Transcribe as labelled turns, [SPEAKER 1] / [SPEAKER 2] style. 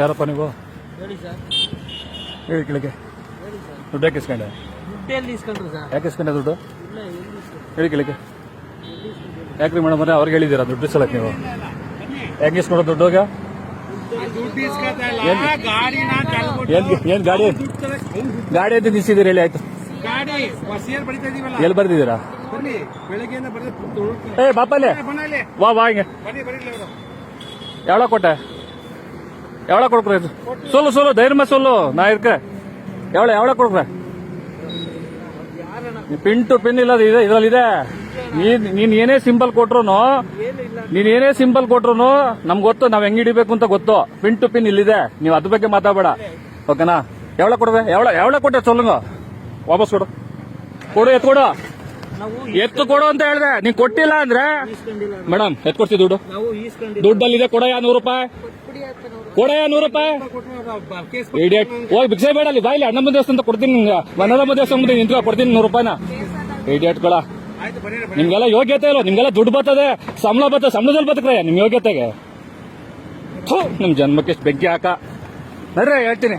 [SPEAKER 1] ಯಾರಪ್ಪ ನೀವು?
[SPEAKER 2] ಹೇಳಿ ಕೇಳಿಕೆ
[SPEAKER 1] ದುಡ್ಡು ಯಾಕೆ ಇಸ್ಕೊಂಡೆ? ಯಾಕೆ ಇಸ್ಕೊಂಡೆ ದುಡ್ಡು? ಹೇಳಿ ಕೇಳಿಕೆ ಯಾಕ್ರಿ ಮೇಡಮ್ ಅವ್ರಿಗೆ ಹೇಳಿದ್ದೀರಾ ದುಡ್ಡು ಸಲಕ್ಕೆ ನೀವು? ಹೆಂಗೆ ಇಸ್ಕೊಂಡ್ರೆ ದುಡ್ಡು
[SPEAKER 3] ಹೋಗ
[SPEAKER 1] ಏನ್ ಗಾಡಿ? ಗಾಡಿ ಅಂತ ನಿಲ್ಸಿದ್ದೀರಿ ಹೇಳಿ ಆಯ್ತು. ಎಲ್ಲಿ ಬರ್ದಿದ್ದೀರಾ? ಏ ಬಾಪಲ್ಲೇ. ವಾ ವಾ
[SPEAKER 3] ಹಿಂಗೆ. ಯಾವ ಕೊಟ್ಟೆ?
[SPEAKER 1] எவ்வளோ கொட்டை எவ்வளோ கொடுக்குறேன் சொல்லு சொல்லு தைரியமா சொல்லு நான் இருக்கேன் எவ்வளோ எவ்வளோ கொடுக்குறேன் ಪಿನ್ ಟು ಪಿನ್ ಇಲ್ಲ ಇದೆ ಇದ್ರಲ್ಲಿದೆ ನೀನ್ ನೀನ್ ಏನೇ ಸಿಂಬಲ್ ಕೊಟ್ರು ನೀನ್ ಏನೇ ಸಿಂಬಲ್ ಕೊಟ್ರು ನಮ್ಗೆ ಗೊತ್ತು ನಾವ್ ಹೆಂಗ್ ಹಿಡಿಬೇಕು ಅಂತ ಗೊತ್ತು ಪಿನ್ ಟು ಪಿನ್ ಇಲ್ಲಿದೆ ನೀವು ಅದ್ರ ಬಗ್ಗೆ ಮಾತಾಡಬೇಡ ಓಕೆನಾ ಎವಳ ಕೊಡ್ವೆ ಎವಳ ಎವಳ ಕೊಟ್ಟೆ ಸೊಲ್ಲುಂಗ ವಾಪಸ್ ಕೊಡು ಕೊಡು ಎತ್ ಕೊಡು
[SPEAKER 2] ನಾವು
[SPEAKER 1] ಎತ್ತು ಕೊಡು ಅಂತ ಹೇಳ್ದೆ ನೀನ್ ಕೊಟ್ಟಿಲ್ಲ ಅಂದ್ರೆ
[SPEAKER 2] ಇಸ್ಕೊಂಡಿಲ್ಲ
[SPEAKER 1] ಮೇಡಮ್ ಎತ್ ಕೊಡ್ತಿ ದುಡ್ಡು
[SPEAKER 2] ನಾವು ಈಸ್ಕೊಂಡಿಲ್ಲ
[SPEAKER 1] ದುಡ್ಡಲ್ಲಿದೆ ಕೊಡಯ್ಯ ನೂರು ರೂಪಾಯಿ ಕೊಡಯ್ಯ ನೂರು ರೂಪಾಯಿ ಇಡಿಯಟ್ ಹೋಗಿ ಭಿಕ್ಷೆ ಬೇಡ ಅಲ್ಲಿ ಬಾಯಿಲಿ ಅಣ್ಣಮ್ಮ ದೇವಸ್ಥಾನ ಅಂತ ಕೊಡ್ತೀನಿ ನಿಂಗೆ. ವನರಮ್ಮ ದೇವಸ್ಥಾನ ಮುಂದೆ ನಿಂತ್ಕೊ, ಕೊಡ್ತೀನಿ ನೂರು ರೂಪಾಯಿನ ಇಡಿಯಟ್ಗಳ ನಿಮ್ಗೆಲ್ಲ ಯೋಗ್ಯತೆ ಇಲ್ಲ ನಿಮ್ಗೆಲ್ಲ ದುಡ್ಡು ಬರ್ತದೆ. ಸಂಬಳ ಬರ್ತದೆ. ಸಂಬಳದಲ್ಲಿ ಬದುಕ್ರೆ, ನಿಮ್ ಯೋಗ್ಯತೆಗೆ. ನಿಮ್ ಜನ್ಮಕ್ಕೆ ಬೆಂಕಿ ಹಾಕ. ನಡ್ರಿ, ಹೇಳ್ತೀನಿ.